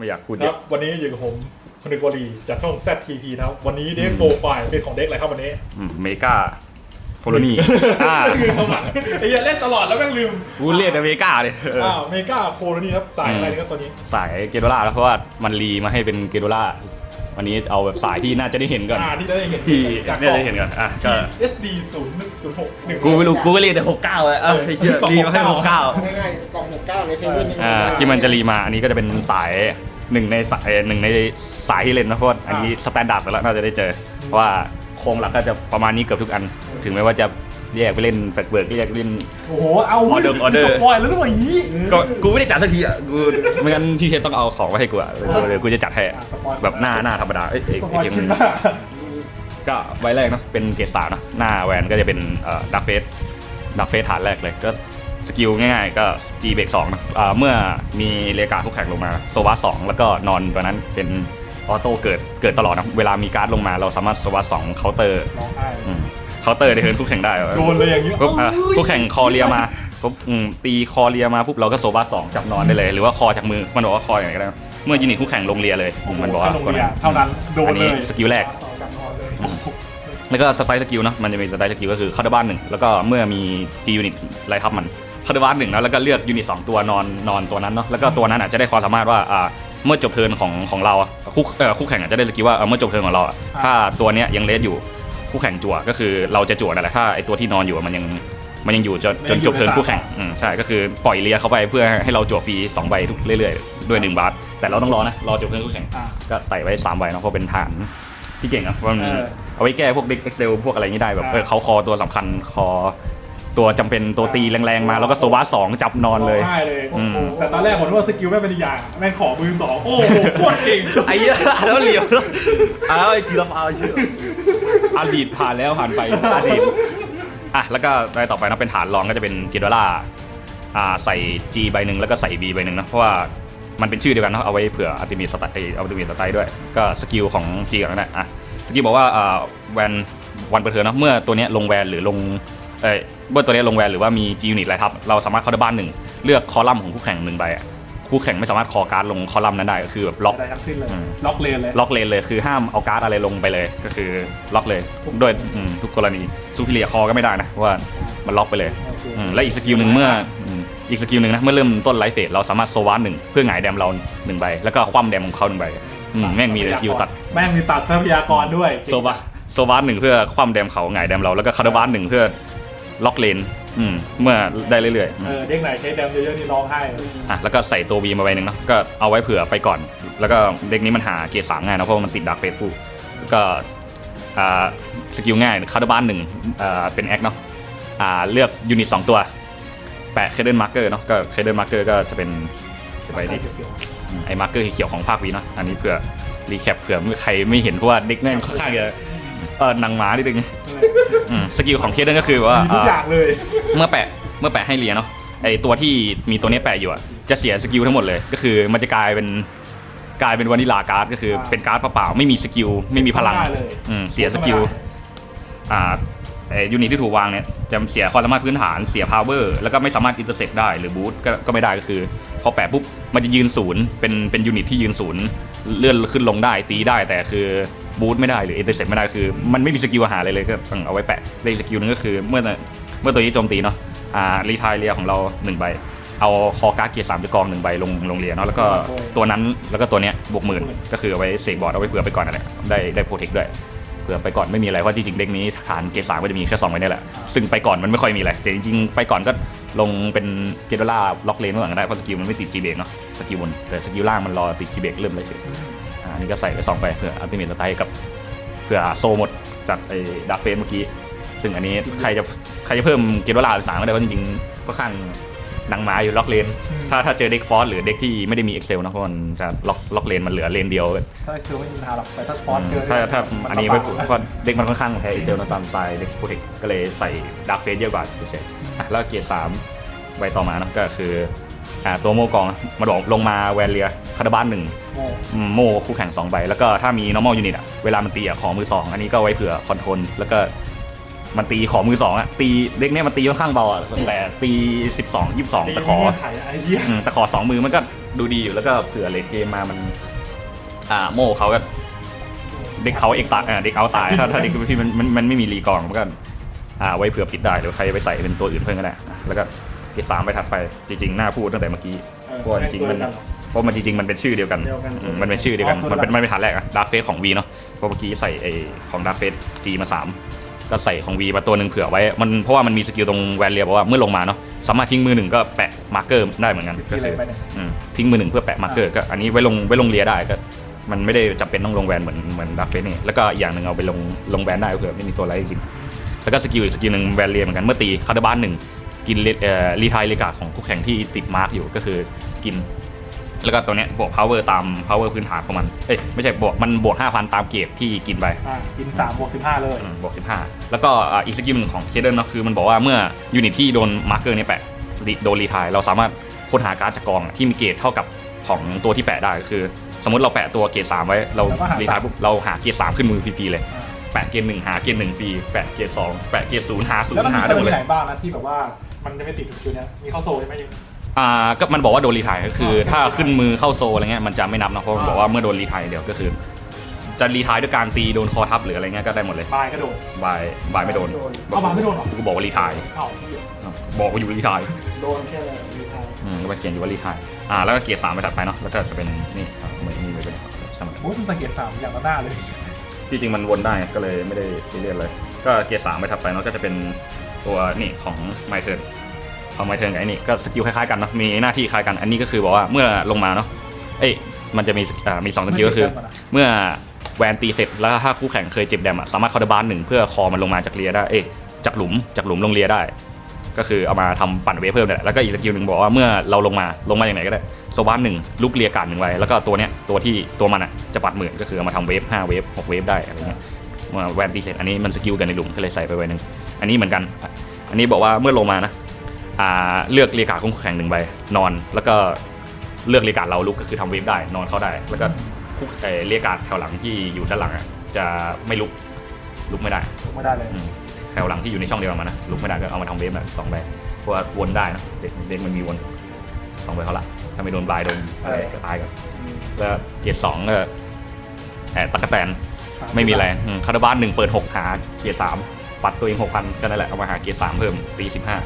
ไม่อยากพูดคเยรับอะวันนี้อยู่กับผมคนึกวลีจากช่อง ZTP นะครับ วันนี้เด็กโปรไฟล์เป็นของเด็กอะไรครับวันนี้เมกาโคโลนีอ่าคือเขาหมักไอ้เหี้ยเล่นตลอดแล้วแม่งลืมกูเรียกแต่เมกาเลยเอออ้าวเมกาโคโลนี่ครับสายอะไรครับตัวนี้สายเกโดล่าแล้วเพราะว่ามันรีมาให้เป็นเกโดล่าวันนี้เอาแบบสายที่น่าจะได้เห็นก่อน อ่าที่ได้เห็นที่จากน่าจะได้เห็นก่อนอะก็ SD ศูนย์ศูนย์หกหนึ่งกูไม่รู้กูก็เรียกแต่หกเก้าเลยเออเหี้ยรีมาให้หกเก้าง่ายๆกล่องหกเก้าในเซเว่นนี่อ่าที่มันจะรีมาอันนี้ก็จะเป็นสาย หนึ่งในสายหนึ่งในสายที่เล่นนะเพราะว่าอันนี้สแตนดาร์ดแล้วน่าจะได้เจอเพราะว่าโครงหลักก็จะประมาณนี้เกือบทุกอัน ถึงแม้ว่าจะแยกไปเล่นแฟลชเบิร์กแยกไปเล่น โอ้โห เอาออเดอร์ออเดอร์ สปอยแล้วด้วยอย่างนี้ก็กูไม่ได้จัดสักทีอะกูไม่งั้นพี่เทสต้องเอาของมาให้กูอะเดี๋ยวกูจะจัดให้อะสปอยแบบหน้าหน้าธรรมดาเอ้ยเอ้ยสปอยเอ้ยขึ้นมาก็ใบแรกเนาะเป็นเกรดสามเนอะหน้าแวนก็จะเป็นเอ่อดักเฟสดักเฟสฐานแรกเลยก็ สกิลง่ายๆ ก็ G เบรกสองนะอ่าเมื่อมีเลกาคู่แข่งลงมาโซวาสองแล้วก็นอนตัวนั้นเป็นออโต้เกิดเกิดตลอดนะเวลามีการ์ดลงมาเราสามารถโซวาสองเคาน์เตอร์ร้องไห้เคาน์เตอร์ได้เทิร์นคู่แข่งได้โดนเลยอย่างนี้ปุ๊บอะคู่แข่งคอเรียมาปุ๊บอืมตีคอเรียมาปุ๊บเราก็โซบาสองจับนอนได้เลย หรือว่าคอจากมือมันบอกว่าคออย่างไรก็ได้เมื่อยูนิตคู่แข่งลงเรียเลยอืมมันบอกว่าถ้าลงเรียเท่านั้นโดนอันเลนี้ยสกิลแรกจับนอนเลยแล้วก็สไตล์สกิลเนาะมันจะมีสไตล์สกิลก็คือเข้าได้บ้านหนึ่งแล้วก็เมื่อมีจียูนิตไล่ทับมันเข้าได้บ้านหนึ่งแล้วแล้วก็เลือกยูนิตสองตัวนอนนอนตัวนั้นเนาะแล้วก็ตัวนั้นอะจะได้ความสามารถว่าอ่าเมื่อจบเทิร์นของของเราอะคู่เอ่อคู่แข่งอะจะได้สกิลว่าเอ่อเมื่อจบเทิร์นของเราอะถ้าตัวเนี้ยยังเลสอยู่คู่แข่งจั่วก็คือเราจะจั่วนั่นแหละถ้าไอตัวที่นอนอยู่อะมันยังมันยังอยู่จนจนจบเทิร์นคู่แข่งอืมใช่ก็คือปล่อยเลียเข้าไปเพื่อให้เราจั่วฟรีสองใบทุกเรื่อยๆด้วยหนึ่งบาทแต่เราต้องรอนะรอจบเทิร์นคู่แข่ง อะก็ใส่ไว้สามใบเนาะเพราะเป็นฐานที่เก่งอะเพราะมันเออเอาไว้แก้พวกเด็กเอ็กเซลพวกอะไรอย่างนี้ได้แบบอ่า เออเขาคอตัวสำคัญคอ ตัวจำเป็นตัวตีแรงๆมา แล้วก็โซวาสองจับนอนเลยร้งไห้เลย อืม แต่ตอนแรกผมนึกว่าสกิลแม่งเป็นอีกอย่างแม่งขอมือสองโอ้โหโคตรเก่งไอ้เหี้ยแล้วเหลียวอ้าวไอ้จีราฟาเยอะอดีตผ่านแล้วผ่านไปอดีตอะแล้วก็ได้ต่อไปนะเป็นฐานรองก็จะเป็นกิดวล่าอ่าใส่ G ใบหนึ่งแล้วก็ใส่ B ใบหนึ่งนะเพราะว่ามันเป็นชื่อเดียวกันเนาะเอาไว้เผื่ออัลติมีสไตล์อัลติมีสไตล์ด้วย ก็สกิลของ G ก่อนนะอะสกิลบอกว่าอ่าแวนวันเปิดเทอร์นเนาะเมื่อตัวเนี้ยลงแวนหรือลง เอ้ยเมื่อตัวเนี้ยลงแวนหรือว่ามี G ยูนิตอะไรทับ เราสามารถเข้าได้บ้านหนึ่งเลือกคอลัมน์ของคู่แข่งหนึ่งใบอะคู่แข่งไม่สามารถคอการ์ดลงคอลัมน์นั้นได้ก็คือแบบล็อกอะไรทั้งสิ้นเลย อืม ล็อกเลนเลย ล็อกเลนเลยคือห้ามเอาการ์ดอะไรลงไปเลย ก็คือล็อกเลยด้วยอืมทุกกรณีซูพิเลียคอก็ไม่ได้นะเพราะว่ามันล็อกไปเลยอืมและอีกสกิลหนึ่งเมื่ออืมอีกสกิลหนึ่งนะเมื่อเริ่มต้นไลฟ์เฟสเราสามารถโซวาหนึ่งเพื่อหงายแดมเราหนึ่งใบ แล้วก็คว่ำแดมของเขาหนึ่งใบอืมแม่งมีสกิลตัดแม่งมีตัดทรัพยากรด้วยโซวาโซวาหนึ่งเพื่อคว่ำแดมเขาหงายแดมเราแล้วก็คาร์ดบาสหนึ่งเพื่อ ล็อกเลนอืมเมื่อได้เรื่อยๆอืมเออเด็กไหนใช้แดมเยอะๆนี่ร้องไห้เลยอะแล้วก็ใส่ตัววีมาใบหนึ่งเนาะก็เอาไว้เผื่อไปก่อน แล้วก็เด็กนี้มันหาเกียร์สามง่ายเนอะเพราะว่ามันติดดาร์กเฟสฟูก็อ่าสกิลง่ายคาร์ดบ้านหนึ่งอ่าเป็นแอคเนาะอ่าเลือกยูนิตสองตัว แปะเคเดนมาร์เกอร์เนาะก็เคเดนมาร์เกอร์ก็จะเป็นจะไปนี่อืมไอ้มาร์เกอร์เขียวของภาควีเนาะอันนี้เผื่อรีแคปเผื่อใครไม่เห็นเพราะว่าเด็กแม่งค่อนข้างจะ เออหนังหมานิดนึงอืมสกิลของเคเดนก็คือว่ามีทุกอ่าอย่างเลย เมื่อแปะเมื่อแปะให้เลียเนาะไอตัวที่มีตัวนี้แปะอยู่อะจะเสียสกิลทั้งหมดเลย ก็คือมันจะกลายเป็นกลายเป็นวานิลาการ์ดก็คือเป็นการ์ดเปล่าๆไม่มีสกิลไม่มีพลังไม่ได้เลยอืมเสียสกิลอ่าไอยูนิตที่ถูกวางเนี่ยจะเสียความสามารถพื้นฐานเสียพาวเวอร์แล้วก็ไม่สามารถอินเตอร์เซ็ปได้หรือบูทก็ก็ไม่ได้ก็คือ พอแปะปุ๊บมันจะยืนศูนย์เป็นเป็นยูนิตที่ยืนศูนย์เลื่อนขึ้นลงได้ตีได้แต่คือ บูทไม่ได้หรืออินเตอร์เซ็ปไม่ได้คือ มันไม่มีสกิลอาหารเลยเลยก็ต้องเอาไว้แปะได้อีกสกิลหนึงก็คือเมื่อเมื่อตัวนี้โจมตีเนาะอ่ารีทายเรียของเราหนึ่งใบเอาคอการ์ดเกียร์สามจะกองหนึ่งใบลงลงเรียเนาะแล้วก็ตัวนั้นแล้วก็ตัวเนี้ยบวกหมื่นก็คือเอาไว้เสกบอร์ดเอาไว้เผื่อไปก่อนนั่นแหละได้ได้โปรเทคด้วยเผื่อไปก่อนไม่มีอะไรเพราะจริงๆเด็กนี้ฐานเกียร์สามก็จะมีแค่สองใบนี่แหละซึ่งไปก่อนมันไม่ค่อยมีอะไรแต่จริงๆไปก่อนก็ลงเป็นเจดล่าล็อกเลนไว้ก่อนก็ได้เพราะสกิลมันไม่ติดจีเบกเนาะสกิลบนแต่สกิลล่างมันรอติดจีเบกเริ่มเลยเฉย นนี่ก็ใส่ไปสองใบเผื่ออัลติเมทสไตล์กับเผื่อโซหมดจากไอ้ดาร์เฟสเมื่อกี้ ซึ่งอันนี้ใครจะใครจะเพิ่มเกมเวลาหรือสามก็ได้เพราะจริงๆค่อนข้างหนังหมาอยู่ล็อกเลน ถ้าถ้าเจอเด็กฟอสหรือเด็กที่ไม่ได้มี Excel นะเพราะมันจะล็อกล็อกเลนมันเหลือเลนเดียว ถ้าเซลไม่มีปัญหาหรอกแต่ถ้าฟอสเจอถ้าถ้ามัอันนี้ไม่ลำถูกบากเพราะเด็กมันค่อนข้างแพ้ Excel นะตามสไตล์เด็กโปรเทคก็เลยใส่ดาร์กเฟสเยอะกว่าเฉยๆอะแล้วเกียร์สามใบต่อมานะก็คือ อ่าตัวโมกองนะมาบอกลงมาแวนเลียคาร์ดบานหนึ่งโง่อืมโมคู่แข่ง2ใบ แล้วก็ถ้ามี normal unit อะเวลามันตีอะของมือ2อันนี้ก็ไว้เผื่อคอนโทรลแล้วก็มันตีขอมือสองอะตีเด็กเนี่ยมันตีค่อนข้างเบาอะแต่ตีสิบสองยี่สิบสองตีแต่ขอเงื่อนไขไอ้เหี้ยอืมแต่ขอสองมือมันก็ดูดีอยู่แล้วก็เผื่อเลดเกมมามัน อ่าโม่เขาก็เด็กเขาเอกตายอ่าเด็กเอาตายถ้าถ้าเด็กพี่มันมันมันไม่มีรีกองมันก็อ่าไว้เผื่อปิดได้หรือใครไปใส่เป็นตัวอื่นเพิ่มก็ได้อะแล้วก็ เกรดสามไปถัดไปจริงๆหน้าพูดตั้งแต่เมื่อกี้เพราะว่าจริงๆมัน เพราะมันจริงๆมันเป็นชื่อเดียวกันเดียวกันอืมมันเป็นชื่อเดียวกันมันเป็นมันเป็นฐานแรกอะดาร์เฟสของ V เนาะเพราะเมื่อกี้ใส่ไอของดาร์เฟส G มา 3 ก็ใส่ของ V มาตัวหนึ่งเผื่อไว้ มันเพราะว่ามันมีสกิลตรงแวนเรียบอกว่าเมื่อลงมาเนาะสามารถทิ้งมือหนึ่งก็แปะมาร์เกอร์ได้เหมือนกันก็ที่อะไรคือไปเนี่ยอืมทิ้งมือหนึ่งเพื่อแปะมาร์เกอร์ก็อันนี้ไว้ลงไว้ลงเรียได้ก็ มันไม่ได้จำเป็นต้องลงแวนเหมือนเหมือนดาร์เฟสนี่แล้วก็อีกอย่างหนึ่งเอาไปลงลงแวนได้เผื่อไม่มีตัวอะไรจริงๆแล้วก็สกิลอีกสกิลหนึ่งแวนเรียเหมือนกันเมื่อตีคาร์ดบ้านหนึ่ง กินเลเอ่อรีไทายเลกาของคู่แข่งที่ติดมาร์กอยู่ก็คือกิน แล้วก็ตัวเนี้ยบวก power ตาม power พื้นฐานของมัน เอ้ยไม่ใช่บวกมันบวก 5,000 ตามเกรดที่กินไปอ่ากินสามบวกสิบห้าเลยอืมบวก 15 แล้วก็อ่าอีกสกิลหนึ่งของเคเดนเนาะคือมันบอกว่าเมื่อยูนิตที่โดนมาร์เกอร์นี้แปะรีโดนรีทายเราสามารถค้นหาการ์ดจากกองอะที่มีเกรดเท่ากับของตัวที่แปะได้ก็คือ สมมติเราแปะตัวเกรด3ไว้เรารีทายปุ๊บเราหาเกรด3ขึ้นมือฟรีๆเลยอ่าแปะเกรดหนึ่งหาเกรดหนึ่งฟรีแปะเกรดสองแปะเกรดศูนย์หาศูนแล้วมันย์มีหากรได้หมดณีเลยไหนบ้างนะที่แบบว่า มันจะไม่ติดคิวเนี้ยมีเข้าโซ่ใช่ไหมยังอ่าก็มันบอกว่าโดนรีไทายก็คืออ๋อถ้าขึ้นมือเข้าโซอะไรเงี้ยมันจะไม่นับนะเพราะมันบอกว่าเมื่อโดนรีไทายเดียวก็คือจะรีไทายด้วยการตีโดนคอทับหรืออะไรเงี้ยก็ได้หมดเลยบายก็โดนบายบายไม่โดนเอาบายไม่โดนเหรอกูบอกว่ารีไทายเอ้าเหี้ยบอกว่าอยู่รีไทายโดนแค่เลยมีทางอืมก็ไปเขียนอยู่ว่ารีไทายอ่าแล้วก็เกียร์สามไปถัดไปเนาะแล้วก็จะเป็นนี่อะเหมือนนี่เลยเป็นช่างมันโอ้ยคุณสังเกตสามอย่างละหน้าเลยจริงๆมันวนได้ก็เลยไม่ได้ซีเรียสเลย ก็เกียร์สามไปถัดไปเนาะก็จะเป็น ตัวนี่ของไมเทิร์นของไมเทิร์นกับไอ้นี่ก็สกิลคล้ายๆกันเนาะมีหน้าที่คล้ายกันอันนี้ก็คือบอกว่าเมื่อลงมาเนาะเอ้ยมันจะมีอ่ามีสองสกิลก็คือ เมื่อแวนตีเสร็จแล้วถ้าคู่แข่งเคยเจ็บแดมอะสามารถคอร์ดบานหนึ่งเพื่อคอมันลงมาจากเรียได้เอ้ยจากหลุมจากหลุมลงเรียได้ ก็คือเอามาทำปั่นเวฟเพิ่มเนี่ยแหละแล้วก็อีกสกิลหนึ่งบอกว่าเมื่อเราลงมาลงมาอย่างไหนก็ได้โซบานหนึ่งลุกเรียการหนึ่งไว้แล้วก็ตัวเนี้ยตัวที่ตัวมันอะจะปัดหมื่นก็คือเอามาทำเวฟห้าเวฟหกเวฟได้อะไรเงี้ยเมื่อแวนตีเสร็จอันนี้มันสกิลกันในหลุมก็เลยใส่ไปไว้หนึ่ง อันนี้เหมือนกัน อันนี้บอกว่าเมื่อลงมานะอ่าเลือกเรียการของคู่แข่งหนึ่งใบนอน แล้วก็เลือกเรียการเราลุกก็คือทำเวฟได้ นอนเข้าได้ แล้วก็คู่เอ่อเรียกการดแถวหลังที่อยู่ด้านหลังอะจะไม่ลุกลุกไม่ได้ถูกไม่ได้เลยอืมแถวหลังที่อยู่ในช่องเดียวกันมานะลุกไม่ได้ก็เอามาทำเวฟแบบสองใบเพราะว่าวนได้นะเด็กเด็กมันมีวนสองใบเขาละถ้าไม่โดนบลายโดนอะไรก็ตายกันแล้วเกียร์สองก็แอบตะกะแตนไม่มีอะไรอืมคาร์บ้านหนึ่งเปิดหกหาเกียร์สาม ปัดตัวเองหกพันก็นั่นแหละเอามาหาเกียร์สามเพิ่มตีสิบห้า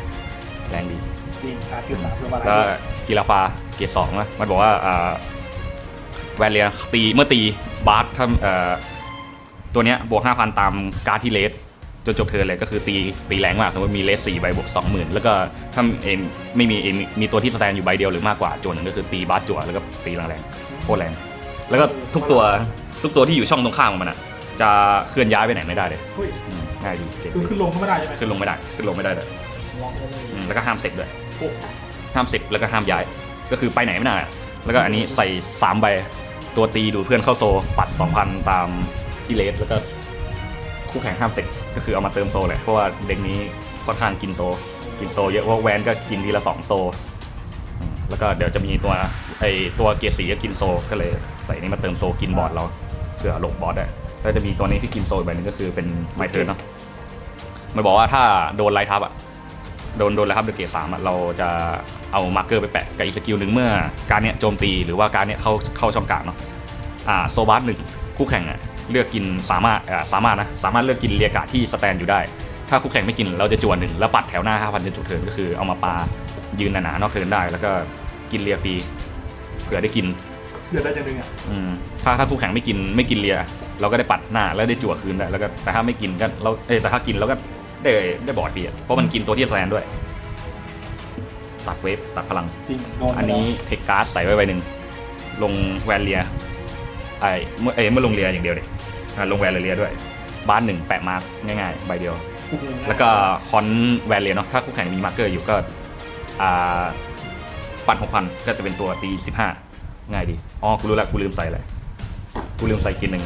แรงดีจริงการคิวสามเพื่อมาอะไรแล้วกีฬาฟาเกียร์สองนะมันบอกว่าอ่าแวนเลียตีเมื่อตีบาร์ทำเอ่อตัวเนี้ยบวกห้าพันตามการ์ดที่เลสจนจบเทิร์นเลยก็คือตีตีแรงมากสมมติมีเลสสี่ใบบวกสองหมื่นแล้วก็ถ้าเอ็มไม่มีเอ็มมีตัวที่สแตนอยู่ใบเดียวหรือมากกว่าจวนหนึ่งก็คือตีบาร์จั่วแล้วก็ตีแรงๆโคตรแรง แล้วก็ทุกตัวทุกตัวที่อยู่ช่องตรงข้ามของมันอะจะเคลื่อนย้ายไปไหนไม่ได้เลยเฮ้ยอืม ง่ายดีเก่งคือขึ้นลงก็ไม่ได้ใช่ไหมขึ้นลงไม่ได้ขึ้นลงไม่ได้เลยลองไปเลยอืมแล้วก็ห้ามเสกด้วย โอ้ห้ามเสกแล้วก็ห้ามย้าย ก็คือไปไหนไม่ได้อะแล้วก็อันนี้ใส่สามใบตัวตีดูดเพื่อนเข้าโซปัด 2,000 ตามที่เลสแล้วก็คู่แข่งห้ามเสกก็คือเอามาเติมโซเลยเพราะว่าเด็กนี้ค่อนข้างกินโซกินโซเยอะเพราะแวนก็กินทีละสองโซอืมแล้วก็เดี๋ยวจะมีตัวไอตัวเกียร์สีก็กินโซก็เลยใส่นี้มาเติมโซกินบอร์ดเราเพื่อลงบอร์ดได้แล้วจะมีตัวนี้ที่กินโซอีกใบหนึงก็คือเป็นไมเทิร์นเนาะ มันบอกว่าถ้าโดนไลท์ทับอะโดนโดนแล้วครับเดอะเกตสามอะเราจะเอามาร์กเกอร์ไปแปะกับอีกสกิลหนึ่งเมื่อการเนี้ยโจมตีหรือว่าการเนี้ยเข้าเข้าช่องกลางเนาะอ่าโซบัสหนึ่งคู่แข่งอะเลือกกินสามารถอ่าสามารถนะสามารถเลือกกินเรียกาที่สแตนอยู่ได้ ถ้าคู่แข่งไม่กินเราจะจวนหนึ่งแล้วปัดแถวหน้า5,000จนจุดเทิร์นก็คือเอามาปายืนหนาๆนอกเทิร์นได้ แล้วก็กินเรียฟรีเผื่อได้กินเดือดได้จังหนึ่งอะอืมถ้าถ้าคู่แข่งไม่กินไม่กินเลีย เราก็ได้ปัดหน้าแล้วได้จั่วคืนได้แล้วก็แต่ถ้าไม่กินก็เราเอ้ยแต่ถ้ากินเราก็ ได้ได้บอร์ดฟรีอะเพราะมันกินตัวที่สแตนด้วย ตัดเวฟตัดพลัง จริงโดนอันนี้เทคการ์ดใส่ไว้ใบหนึ่งลงแวนเลียไอ้เมื่อเอ้ยเมื่อลงเลียอย่างเดียวเลยอ่าลงแวนเลียด้วย บ้านหนึ่งแปะมาร์กง่ายๆใบเดียว แล้วก็คอนแวนเลียเนาะถ้าคู่แข่งมีมาร์เกอร์อยู่ก็อ่าปั่นหกพันก็จะเป็นตัวตีสิบห้าง่ายดีอ๋อกูรู้แล้วกูลืมใส่อะไรกูลืมใส่กินหนึ่ง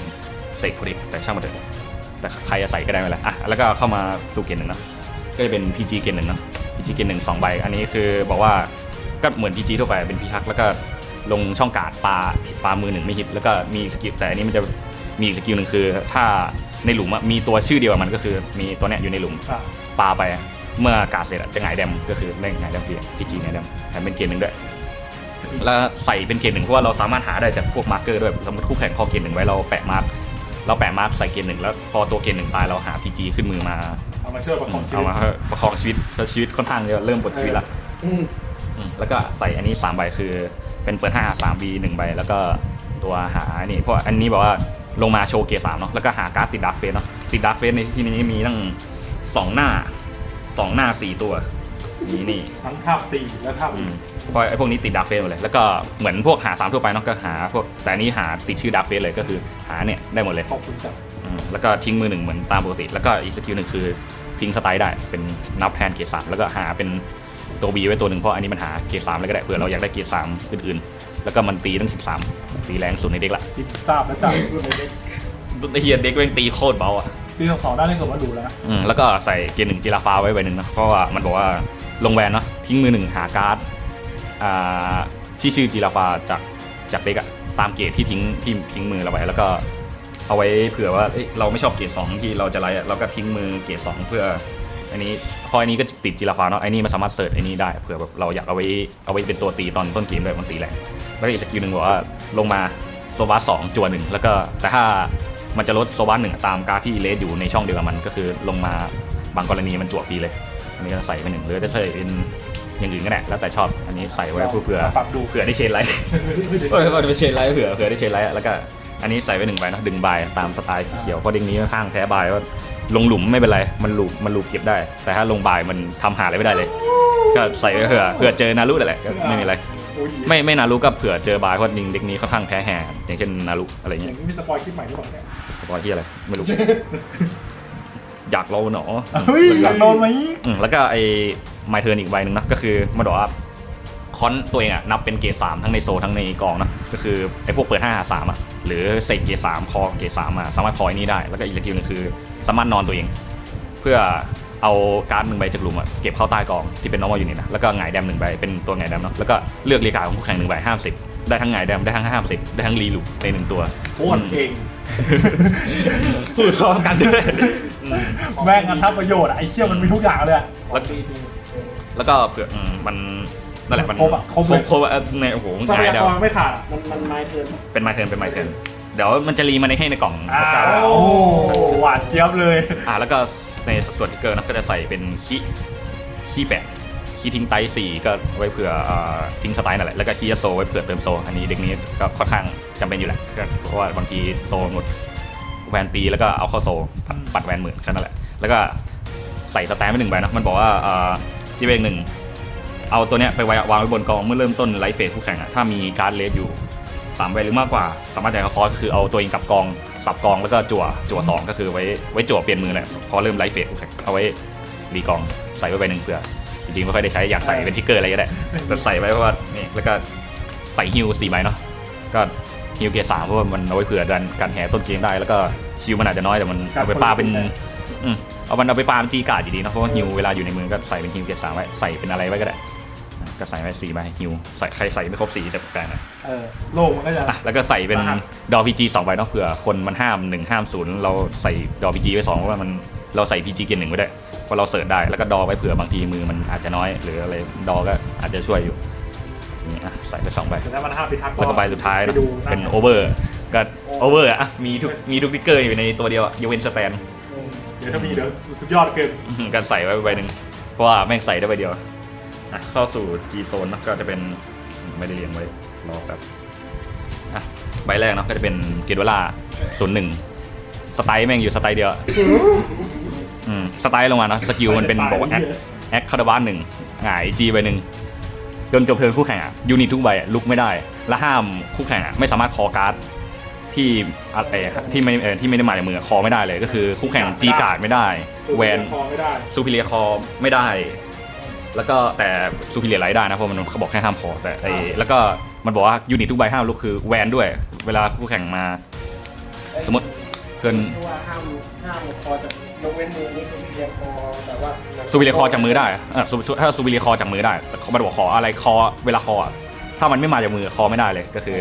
เสกพอดีแต่ช่างมันเถอะ แต่ใครจะใส่ก็ได้ไปแหละอะแล้วก็เข้ามาสู่เกณฑ์หนึ่งเนาะก็จะเป็น PG เกณฑ์หนึ่งเนาะ PG เกณฑ์หนึ่งสองใบ อันนี้คือบอกว่าก็เหมือน PG ทั่วไปเป็นพีชักแล้วก็ลงช่องการ์ดปลาปลามือหนึ่งไม่ฮิตแล้วก็มีสกิลแต่อันนี้มันจะมีอีกสกิลหนึ่งคือ ถ้าในหลุมอะมีตัวชื่อเดียวกับมันก็คือมีตัวเนี้ยอยู่ในหลุมอะปาไปอะเมื่อกาดเสร็จอะจะหงายแดมก็คือไม่หงายแดมเพียพีจีหงายแดมแถมเป็นเกณฑ์หนึ่งด้วยแล้วใส่เป็นเกณฑ์หนึ่งเพราะว่าเราสามารถหาได้จากพวกมาร์กเกอร์ด้วยสมมติคู่แข่งคอเกณฑ์หนึ่งไว้เราแปะมาร์ก เราแปะมาร์กใส่เกณฑ์หนึ่งแล้วพอตัวเกณฑ์หนึ่งตายเราหาพีจีขึ้นมือมาเอามาช่วยประคองชีเอาวิตมาประคองชีวิตแล้วชีวิตค่อนข้างจะเริ่มปลดชีวิตละอืมอืมแล้วก็ใส่อันนี้3ใบคือเป็นเปิด5หา3 B 1ใบแล้วก็ตัวหานี่เพราะอันนี้บอกว่าลงมาโชว์เกียร์สามเนาะแล้วก็หาการ์ดติดดาร์กเฟสเนาะติดดาร์กเฟสในที่นี้มีตั้งสองหน้าสองหน้าสี่ตัวนี่นี่ทั้งภาพตีและภาพอืม เพราะไอ้พวกนี้ติดดาร์กเฟสหมดเลย แล้วก็เหมือนพวกหาสามทั่วไปเนาะก็หาพวกแต่อันนี้หาติดชื่อดาร์กเฟสเลยก็คือหาเนี่ยได้หมดเลยขอบคุณจัดอืมแล้วก็ทิ้งมือหนึ่งเหมือนตามปกติ แล้วก็อีกสกิลหนึ่งคือทิ้งสไตล์ได้เป็นนับแทนเกียร์สามแล้วก็หาเป็นตัวบีไว้ตัวหนึ่งเพราะอันนี้มันหาเกียร์สามเลยก็ได้เผื่อเราอยากได้เกียร์สามอื่นๆ แล้วก็มันตีตั้ง13ตีแรงสุดในเด็กละจิตทราบแล้วจัดพูดในเด็กไอ้เฮียเด็กแม่งตีโคตรเบาอะตีสองสองได้เล่นกับว่าดูแล้วนะอืมแล้วก็ใส่เกียร์หนึ่งจิราฟ้าไว้ใบหนึ่งนะเพราะว่ามันบอกว่าลงแวนเนาะทิ้งมือหนึ่งหาการ์ดอ่า ที่ชื่อจิราฟ้าจากจากเด็กอะตามเกียร์ที่ทิ้งที่ทิ้งมือเราไว้แล้วก็เอาไว้เผื่อว่าเอ้ยเราไม่ชอบเกียร์สองที่เราจะไล่เราก็ทิ้งมือเกียร์สองเพื่อ อันนี้พออันนี้ก็ติดจิราฟ้าเนาะไอ้นี่มันสามารถเสิร์ชไอ้นี่ได้เผื่อแบบเราอยากเอาไว้เอาไว้เป็นตัวตีตอนต้นเกมด้วยมันตีแรงแล้วก็อีกสกิลหนึ่งบอกว่าลงมาโซบาสองจัวหนึ่งแล้วก็แต่ถ้ามันจะลดโซบาหนึ่งตามการดที่เลสอยู่ในช่องเดียวกับมันก็คือลงมาบางกรณีมันจั่วฟรีเลย อันนี้ก็ใส่ไปหนึ่งหรือจะใส่เป็น อย่างอื่นก็ได้แล้วแต่ชอบอันนี้ใส่ไว้เพื่อเผื่อปรับดู เผื่อได้เชนไลท์เออเอาไปเชนไลท์เผื่อเผื่อได้เชนไลท์อะแล้วก็อันนี้ใส่ไว้หนึ่งใบเนอะดึงใบตามสไตล์สีเขียวเพราะเด้งนี้ค่อนข้างแพ้ใบว่าลงหลุมไม่เป็นไรมันลูบมันลูบเก็บได้ แต่ถ้าลงใบมันทำหาอะไรไม่ได้เลย ก็ใส่ไว้เผื่อเผื่อเจอนารุนั่นแหละก็ไม่มีอะไร โอ้ยไม่ไม่นารุก็เผื่อเจอบายเพราะดิงเด็กนี้ค่อนข้างแพ้แห่อย่างเช่นนารุอะไรอเงี้ย่ายงนี้มีสปอยคลิปใหม่หรือเปล่าเนี่ยบอยที่อะไร ไม่รู้ อยากลองหนอเฮ้ยอยากโดนไหมอืมแล้วก็ไอ้ไมเทิร์นอีกใบหนึ่งนะก็คือมันบอกว่าคอนตัวเองอะนับเป็นเกรดสามทั้งในโซลทั้งในกองนะก็คือไอ้พวกเปิด5หาสามอะหรือใส่เกรดสามคอเกรดสามอะสามารถคอยนี้ได้ แล้วก็อีกสกิลหนึงคือสามารถนอนตัวเอง เพื่อเอาการ์ดหนึ่งใบจากหลุมอะเก็บเข้าใต้กองที่เป็น normal unit นะแล้วก็หงายแดมหนึ่งใบเป็นตัวหงายแดมเนาะแล้วก็เลือกเรียกาของคู่แข่งหนึ่งใบห้ามสิบได้ทั้งหงายแดมได้ทั้งห้ามสิบได้ทั้งรีลูปในหนึ่งตัวโคตรเก่ง พูดพร้อมกันด้วยแม่งกันทับประโยชน์อะไอ้เชี่ยมันมีทุกอย่างเลยอะ แล้วดีจริงเออแล้วก็เผื่ออืมมันนั่นแหละมันครบอะครบเลย ครบอะในโอ้โหทรัพหงายยาแดกมรไม่ขาดอะมันมันไม้เทิร์นปะเป็นไมเทิร์นเป็นไมเทิร์นเดี๋ยวมันจะรีมาในให้ในกล่องอ้าประกาศวโอ้หวานเจี๊ยบเลย อ่าแล้วก็ในส่วนที่เกินนะก็จะใส่เป็นขี้ขี้แปะ ขี้ทิ้งไตสี่ก็ไว้เผื่ออทิ้งสไตล์นั่นแหละแล้วก็ขี้ยาโซไว้เผื่อเติมโซ อันนี้เด็กนี้ก็ค่อนข้างจำเป็นอยู่แหละเพราะว่าบางทีโซหมดแวนตีแล้วก็เอาเข้าโซปัดแวนหมื่นแค่นั้นแหละแล้วก็ใส่สแตมไปหนึ่งใบนะมันบอกว่าจีเบงหนึ่งเอาตัวเนี้ยไปไว้วางไว้บนกองเมื่อเริ่มต้นไลฟ์เฟสคู่แข่งอะถ้ามีการ์ดเลสอยู่สามใบหรือมากกว่า สามารถจ่ายคอร์สก็คือเอาตัวเองกลับกองสับกองแล้วก็จั่วจั่วสองก็คือไว้ไว้จั่วเปลี่ยนมือแหละพอเริ่มไลฟ์เฟสผู้แข่งเอาไว้รีกองใส่ไว้ใบหนึ่งเพื่อ ริงๆไม่ค่อยได้ใช้อยากใส่เป็นทิกเกอร์อะไรก็ได้แต่ใส่ไว้เพราะว่านี่แล้วก็ใส่ฮิวสี่ใบเนาะก็ฮิวเกียร์สามเพราะว่ามันเอาไว้เผื่อดันการแห่ต้นเกมได้แล้วก็ชิวมันอาจจะน้อยแต่มันเอาไปปาเป็นอืมเอามันเอาไปปาเป็นจีการ์ดอยู่ดีเนาะเพราะว่าฮิวเวลาอยู่ในมือก็ใส่เป็นฮิวเกียร์สามไว้ใส่เป็นอะไรไว้ก็ได้อะก็ใส่ไว้สี่ใบฮิวใส่ใครใส่ไม่ครบสี่จะแปลกๆหน่อยเออโลกมันก็จะอะแล้วก็ใส่เป็นอ่าฮะดอพีจีสองใบเนาะเผื่อคนมันห้ามหนึ่งห้ามศูนย์เราใส่ดอพีจีไว้สองเพราะว่ามันเราใส่พีจีเกียร์หนึ่งไว้ได้วย เพราะเราเสิร์ชได้แล้วก็ดอไว้เผื่อบางทีมือมันอาจจะน้อย หรืออะไรดอก็อาจจะช่วยอยู่นี่อะใส่ไปสองใบแต่ถ้ามันห้ามพิทักษ์แล้วก็ใบสุดท้ายไปเนอะดูเป็นโอเวอร์ก็โอเวอร์อะมีทุกมีทุกติ๊กเกอร์อยู่ในตัวเดียวอะยกเว้นสแตน อืมเดี๋ยวถ้ามีเดี๋ยวสุดยอดเกินอื้อหือการใส่ไว้ใบหนึ่งเพราะว่าแม่งใส่ได้ใบเดียวอะเข้าสู่ G zone นะก็จะเป็นไม่ได้เรียงไว้รอแบบอะใบแรกเนาะก็จะเป็นเกดวล่าศูนย์หนึ่งสไตล์แม่งอยู่สไตล์เดียว อืมสไตล์ลงมาเนอะสกิลมันเป็นบอกว่าแอคแอคคาร์บานหนึ่งหงายจีใบหนึ่งจนจบเทิร์นคู่แข่งอะยูนิตทุกใบอะลุกไม่ได้ และห้ามคู่แข่งอะไม่สามารถคอการ์ดที่อะไรอะที่ไม่เออที่ไม่ได้มาในมือคอไม่ได้เลย ก็คือคู่แข่งจีการ์ดไม่ได้ แวนคอไม่ได้ซูพิเลียคอไม่ได้ แล้วก็แต่ซูพิเลียไลท์ได้นะเพราะมันเขาบอกแค่ห้ามคอแต่ไอ้แล้วก็มันบอกว่ายูนิตทุกใบห้ามลุกคือแวนด้วย เวลาคู่แข่งมา สมมติเกินที่ว่าห้ามห้ามคอจะ ยกเว้นมือนี่คือเรียกคอแต่ว่าซูพิเลียคอจากมือได้เออซูซูถ้าซูพิเลียคอจากมือได้แต่เขามันบอกขออะไรคอเวลาคออะถ้ามันไม่มาจากมือคอไม่ได้เลยก็คือ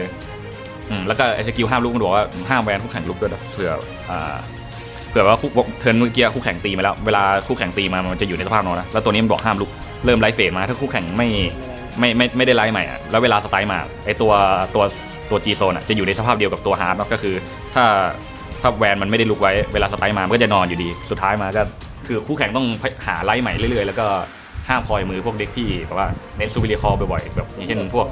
อืมแล้วก็ไอ้สกิลห้ามลุกมันบอกว่าห้ามแวนคู่แข่งลุกด้วยนะเผื่ออ่าเผื่อผื่อว่าคู่เทิร์นเมื่อกี้คู่แข่งตีมาแล้วเวลาคู่แข่งตีมามันจะอยู่ในสภาพนอนนะแล้วตัวนี้มันบอกห้ามลุกเริ่มไลฟ์เฟสมาถ้าคู่แข่งไม่ไม่ไม่ไม่ได้ไลฟ์ใหม่อะแล้วเวลาสไตล์มาไอตัวตัวตัวจีโซนอะจะอยู่ในสภาพเดียวกับตัวฮาร์ดเนาะก็คือ ถ้า ถ้าแวนมันไม่ได้ลุกไว้เวลาสไตล์มามันก็จะนอนอยู่ดี สุดท้ายมาก็คือคู่แข่งต้องหาไลฟ์ใหม่เรื่อยๆ แล้วก็ห้ามคอยมือพวกเด็กที่แบบว่าเน้นซูบิลีคอบ่อยๆแบบอย่างเช่นพวก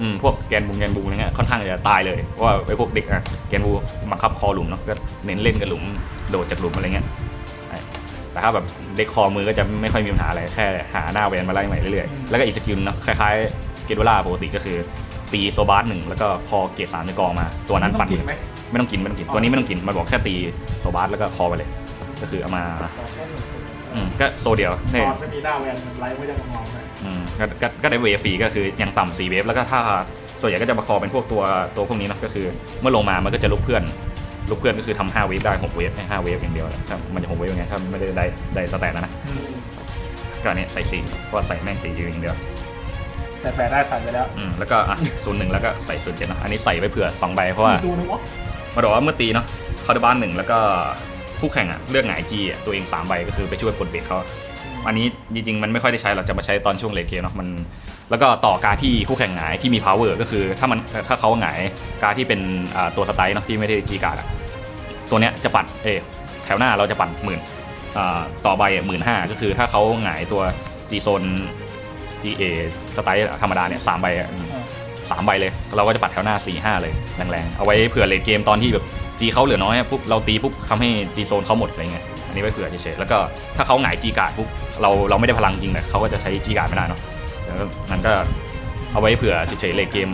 อืมพวกแกนบูแกนบูอะไรเงี้ยค่อนข้างจะตายเลยเพราะว่าไอ้พวกเด็กอะแกนบูบังคับคอหลุมเนาะก็เน้นเล่นกับหลุมโดดจากหลุมอะไรเงี้ยแต่ถ้าแบบเด็กคอมือก็จะไม่ค่อยมีปัญหาอะไรแค่หาหน้าแวนมาไล่ใหม่เรื่อยๆแล้วก็อีกสกิลนึงเนาะคล้ายๆเกตเวล่าปกติก็คือตีโซบาร์หนึ่งแล้วก็คอเกตสามในกองมาตัวนั้นปั่นงกิน ไหมไม่ต้องกินไม่ต้องกินตัวนี้ไม่ต้องกินมันบอกแค่ตีโซบาร์แล้วก็คอไปเลย ก็คือเอามาขอแค่หนึ่งสุดอืมก็โซเดียวตเนี่ยอนไม่มีหน้าแวนมันไลฟ์ไม่ได้มองๆเลยอืมก็ก็ก็ได้เวฟฟรีก็คือยังต่ำสี่เวฟแล้วก็ถ้าส่วนใหญ่ก็จะมาคอเป็นพวกตัวตัวพวกนี้เนอะก็คือ เมื่อลงมามันก็จะลุกเพื่อนลุกเพื่อนก็คือทำห้าเวฟได้หกเวฟให้ห้าเวฟอย่างเดียวแหละถ้ามันจะหกเวฟยังไงถ้าไม่ได้ได้ได้สแตนนะนะก็อันนี้ใส่สี่เพราะว่าใส่แม่งสี่อยู่อย่างเดียว ใส่แปดได้ใส่ไปแล้วอืมแล้วก็อะศูนย์หนึ่งแล้วก็ใส่ศูนย์เจ็ดนะอันนี้ใส่ไว้เผื่อสองใบเพราะว่าดูนึงวะ มาบอกว่าเมื่อตีเนาะคาร์ดบ้านหนึ่งแล้วก็คู่แข่งอะเลือกหงายจีอะตัวเองสามใบก็คือไปช่วยปลดเบรกเขาอันนี้จริงๆ มันไม่ค่อยได้ใช้หรอกจะมาใช้ตอนช่วงเลทเกมเนาะมันแล้วก็ต่อการที่คู่แข่งหงายที่มี power ก็คือถ้ามันถ้าเขาหงายการที่เป็นตัวสไตล์เนาะที่ไม่ได้จีการ์ดตัวเนี้ยจะปั่นเออแถวหน้าเราจะปั่นหมื่นต่อใบหมื่นห้าก็คือถ้าเขาหงายตัวจีโซน GA สไตล์ธรรมดาเนี่ยสามใบ อะสามใบเลย เราก็จะปัดแถวหน้า4ี่ห้าเลยแรงๆ เอาไว้เผื่อเลทเกมตอนที่แบบจีเขาเหลือน้อยปุ๊บเราตีปุ๊บทำให้จีโซนเขาหมดอะไรเงี้ยอันนี้ไว้เผื่อเฉยๆแล้วก็ถ้าเขาหงายจีการ์ดปุ๊บเราเราไม่ได้พลังจริงแต่เขาก็จะใช้จีการ์ดไม่ได้เนาะแล้วมันก็เอาไว้เผื่อเฉยๆเลทเกม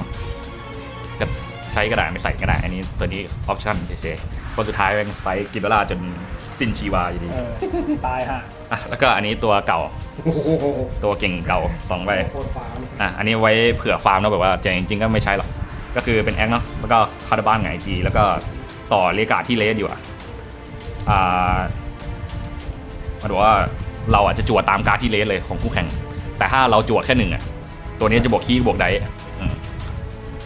ก็ใช้ก็ได้ไม่ใส่ก็ได้อันนี้ตัวนี้ออปชั่นเฉยๆคนสุดท้ายเป็นไฟกิบเวลาจน สิ้นชีวาอยู่ดีเออตายฮะอะแล้วก็อันนี้ตัวเก่าโอ้โหตัวเก่งเก่าสองใบโคตรฟ้าเลยอะอันนี้ไว้เผื่อฟาร์มเนอะแบบว่าแต่จริงๆก็ไม่ใช่หรอกก็คือเป็นแอคเนาะแล้วก็คาร์ดบ้านไงจีแล้วก็ต่อเรียกาที่เลสอยู่อะอ่ามันบอกว่าเราอะจะจวดตามการดที่เลสเลยของคู่แข่ง แต่ถ้าเราจวดแค่หนึ่งอะตัวนี้จะบวกคีย์บวกไดส์อืม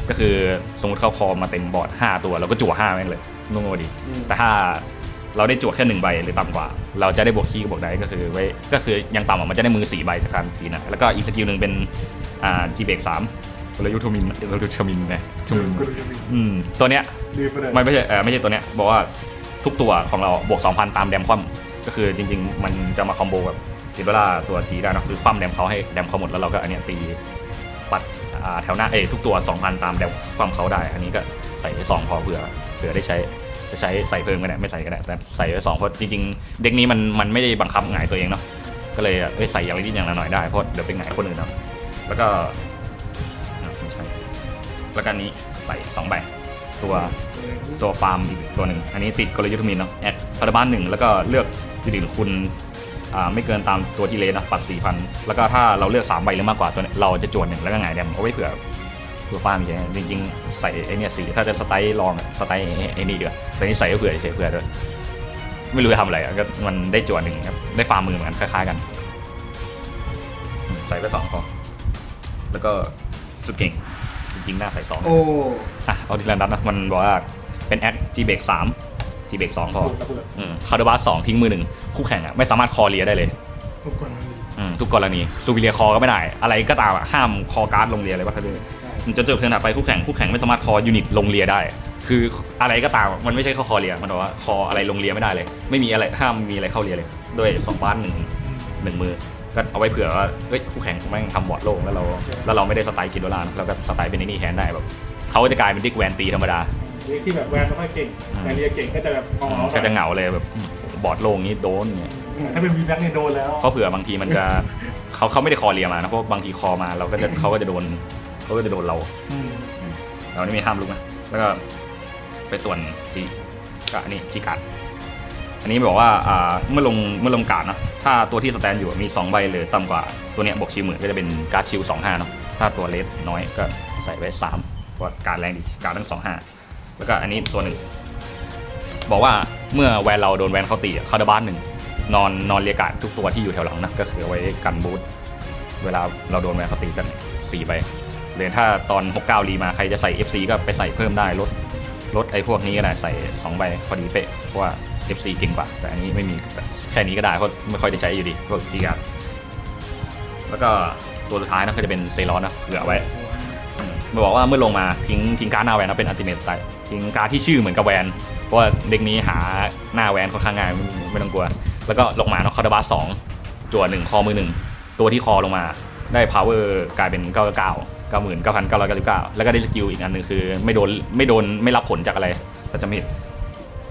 ก็คือสมมติเข้าคอมาเต็มบอร์ดห้าตัวเราก็จั่วห้าแม่งเลยนุ่งๆดี อืมแต่ถ้า เราได้จั่วแค่หนึ่งใบหรือต่ำกว่า เราจะได้บวกคีย์กับบวกไดก็คือไว้ก็คือยังต่ำอะมันจะได้มือสี่ใบจากการตีนะแล้วก็อีกสกิลหนึ่งเป็นอ่าจีเบกสามกลยุทธ์ทมินกลยุทธ์ทมินนะทมินกูจะมีอืมตัวเนี้ยลืมไปเลยไม่ไม่ใช่เออไม่ใช่ตัวเนี้ยบอกว่าทุกตัวของเราบวก 2,000 ตามแดมคว่ำก็คือจริง ๆ มันจะมาคอมโบกับติเวลาตัวจีได้เนอะคือคว่ำแดมเขาให้แดมเขาหมดแล้วเราก็อันเนี้ยตีปัดอ่าแถวหน้าเอยทุกตัว 2,000 ตามแดมคว่ำเขาได้ อันนี้ก็ใส่ไปสองพอเผื่อเผื่อได้ใช้ จะใช้ใส่เพิ่มก็ได้ไม่ใส่ก็ได้แต่ใส่ไว้สองเพราะจริงๆ เด็กนี้มันมันไม่ได้บังคับหงายตัวเองเนาะก็เลยเอ้ยใส่อย่างละนิดอย่างละหน่อยได้เพราะเดี๋ยวเป็นหงายคนอื่นเนาะแล้วก็ไม่ใช่แล้วก็อันนี้ใส่สองใบตัวตัวฟาร์มอีกตัวหนึ่งอันนี้ติดกลยุทธ์มินเนาะแอดคาร์บ้านหนึ่งแล้วก็เลือกยูนิคุณไม่เกินตามตัวที่เลนนะปัดสี่พันแล้วก็ถ้าเราเลือกสามใบหรือมากกว่าตัวเนี้ยเราจะจวนหนึ่งแล้วก็หงายแดมเอาไว้เผื่อ เผื่อฟาร์มอย่างเงี้ยจริงๆใส่ไอเนี่ยสีถ้าจะสไตล์ลองอะสไตล์ไอ้ไอ้นี่เดือแต่นี่ใส่ไว้เผื่อเฉยๆเผื่อด้วยไม่รู้จะทำอะไรอะก็มันได้จวนหนึ่งครับได้ฟาร์มมือเหมือนกันคล้ายๆกันอืมใส่ไปสองพอแล้วก็สุดเก่งจริงๆ น่าใส่สองโอ้อะเอาทีละนัดนะมันบอกว่าเป็นแอค G เบรกสาม G เบรกสองพอระเบิดอืมคาร์ดบาสสองทิ้งมือหนึ่งคู่แข่งอะไม่สามารถคอเลียได้เลยทุกคนมันดีอืมทุกกรณีซูบิเลียคอก็ไม่ได้ อะไรก็ตามอะห้ามคอการ์ดลงเรียเลยว่าเขาจะใช่ มันจะเจอเทิร์นถัดไปคู่แข่งคู่แข่งไม่สามารถคอยูนิตลงเรียได้ คืออะไรก็ตามมันไม่ใช่เข้าคอเรียมันบอกว่าคออะไรลงเรียไม่ได้เลย ไม่มีอะไรห้ามมีอะไรเข้าเรียเลยด้วยสองบ้านหนึ่งหนึ่งมือก็เอาไว้เผื่อว่าเฮ้ยคู่แข่งแม่งทำบอร์ดโล่งแล้วเราแล้วเราไม่ได้สไตล์กินดอลลาร์นะเราก็สไตล์เป็นไอ้นี่แทนได้แบบเขาก็จะกลายเป็นดิกแวนตีธรรมดาเรียกที่แบบแวนไม่ค่อยเก่งอืมแต่เรียกเก่งก็จะแบบงอก็จะเหงาเลยแบบอืมบอร์ดโลงนี้โดนเนี่ยถ้าเป็นวีแบ็กเนี่ยโดนแล้วเพราะเผื่อบางทีมันจะเขาเขาไม่ได้คอเรียมานะเพราะบางทีคอมาเราก็จะเขาก็จะโดน เขาก็จะโดนเราอืมเรานี่มีห้ามลุกนะแล้วก็ไปส่วนจีก็อันนี้จีการ์ดอันนี้บอกว่าอ่าเมื่อลงเมื่อลงการ์ดเนอะถ้าตัวที่สแตนอยู่มี2ใบหรือต่ำกว่าตัวเนี้ยบวกชิวหมื่นก็จะเป็นการ์ดชิวสองห้าเนาะถ้าตัวเลสน้อยก็ใส่ไว้สามเพราะว่าการดแรงดีการดทั้งสองห้าแล้วก็อันนี้ตัวหนึ่งบอกว่าเมื่อแวนเราโดนแวนเขาตีอะเขาจะบ้านหนึ่งนอนนอนเรียกการดทุกตัวที่อยู่แถวหลังนะก็คือเอาไว้กันบูทเวลาเราโดนแวนเขาตีกันสี่ใบ หรือถ้าตอน 69 รีมาใครจะใส่ FC ก็ไปใส่เพิ่มได้ลดลดไอ้พวกนี้ก็ได้ใส่2ใบพอดีเป๊ะเพราะว่า FC เก่งกว่า แต่อันนี้ไม่มีแค่นี้ก็ได้เพราะไม่ค่อยได้ใช้อยู่ดีพวกจีการแล้วก็ตัวสุดท้ายนะก็จะเป็นเซรอนนะเหลือไว้มมันบอกว่าเมื่อลงมาทิ้งทิ้งการ์ดหน้าแวนนะเป็นอัลติเมทไตทิ้งการ์ดที่ชื่อเหมือนกับแวน เพราะว่าเด็กนี้หาหน้าแวนค่อนข้างง่ายไม่ต้องกลัว แล้วก็ลงมาเนาะคอร์ดบัสสองจั่วหนึ่งคอมือหนึ่งตัวที่คอลงมาได้ power กลายเป็น9 9 9 9 9 9 9 9 9 แล้วก็ได้สกิลอีกอันหนึ่งคือ ไม่โดนไม่โดนไม่รับผลจากอะไรถ้าจำไม่ผิด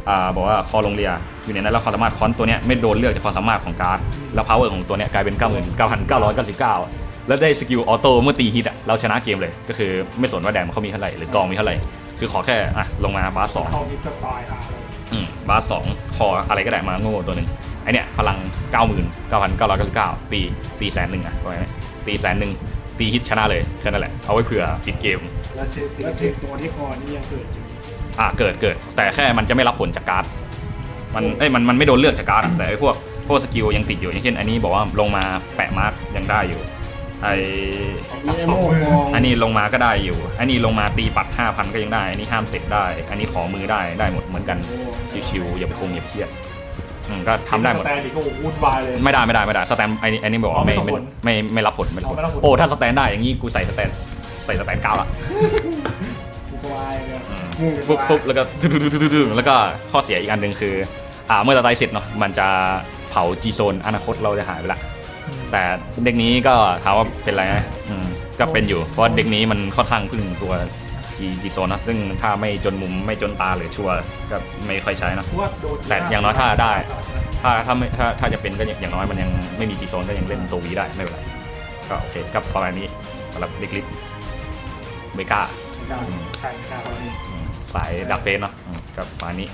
อ่าบอกว่าคอลงเรียอยู่ในนั้นแล้วความสามารถคอนตัวเนี้ยไม่โดนเลือกจากความสามารถของการ์ดแล้ว power ของตัวเนี้ยกลายเป็น 99,999 แล้วได้สกิลออโต้เมื่อตีฮิตอะเราชนะเกมเลย ก็คือไม่สนว่าแดมเขามีเท่าไหร่หรือกองมีเท่าไหร่คือขอแค่อะลงมาบาสสองเขามิดจะตายหาเลยอืมบาสสองคออะไรก็ได้มาโง่ตัวหนึ่งไอเนี้ยพลัง 9 9 9 9 9 9ตีตีแสนหนึ่งอะประมาณนี้ตีแสนหนึ่ง ตีฮิตชนะเลยแค่นั้นแหละ เอาไว้เผื่อปิดเกม แล้วเช็คแล้วเทคตัวที่คอนี่ยังเกิดอยู่อะเกิดเกิด แต่แค่มันจะไม่รับผลจากการ์ดมันเอ้ยมันมันไม่โดนเลือกจากการ์ดอะแต่ไอ้พวกพวกสกิลยังติดอยู่อย่างเช่น อันนี้บอกว่าลงมาแปะมาร์กยังได้อยู่ไอมีไอโม่กองอันนี้ลงมาก็ได้อยู่อันนี้ลงมาตีปัด5,000ก็ยังได้อันนี้ห้ามเสร็จได้ อันนี้ขอมือได้ได้หมดเหมือนกันชิวๆอย่าไปคงอย่าไปเครียด อืมก็ทำได้หมดแต่ดีก็วุ่นวายเลย ไม่ได้ไม่ได้ไม่ได้สแตนไอ้นี่ไอ้นี่บอกว่าอ๋อไม่ไม่ส่งไม่ผลไม่ไม่รับผลไม่รับผอ๋อไม่รับผลลโอ้ถ้าสแตนได้อย่างนี้กูใส่สแตนใส่สแตนเก้าละสบายเลยอืมอืมปุ๊บปุ๊บแล้วก็ตึ๊ดตึ๊ดตึ๊ดตึ๊ดตึ๊ดแล้วก็ข้อเสียอีกอันหนึ่งคือ อ่าเมื่อสไตล์เสร็จเนาะมันจะเผาจีโซนอนาคตเราจะหายไปละแต่เด็กนี้ก็ถามว่าเป็นไรนะอืมก็เป็นอยู่เพราะเด็กนี้มันค่อนข้างพึ่งตัว จีจีโซนนะซึ่งถ้าไม่จนมุมไม่จนตาหรือชัวร์ก็ไม่ค่อยใช้นะเพราะว่าโดนแต่อย่างน้อยถ้าได้ ถ้าถ้าไม่ถ้าถ้าจะเป็นก็อย่างน้อยมันยังไม่มีจีโซนก็ยังเล่นตัววีได้ไม่เป็นไรก็โอเคก็ประมาณนี้สำหรับเด็กลิฟเบก้าใช่ใช่สายดักเฟสเนาะอืมก็ประมาณนี้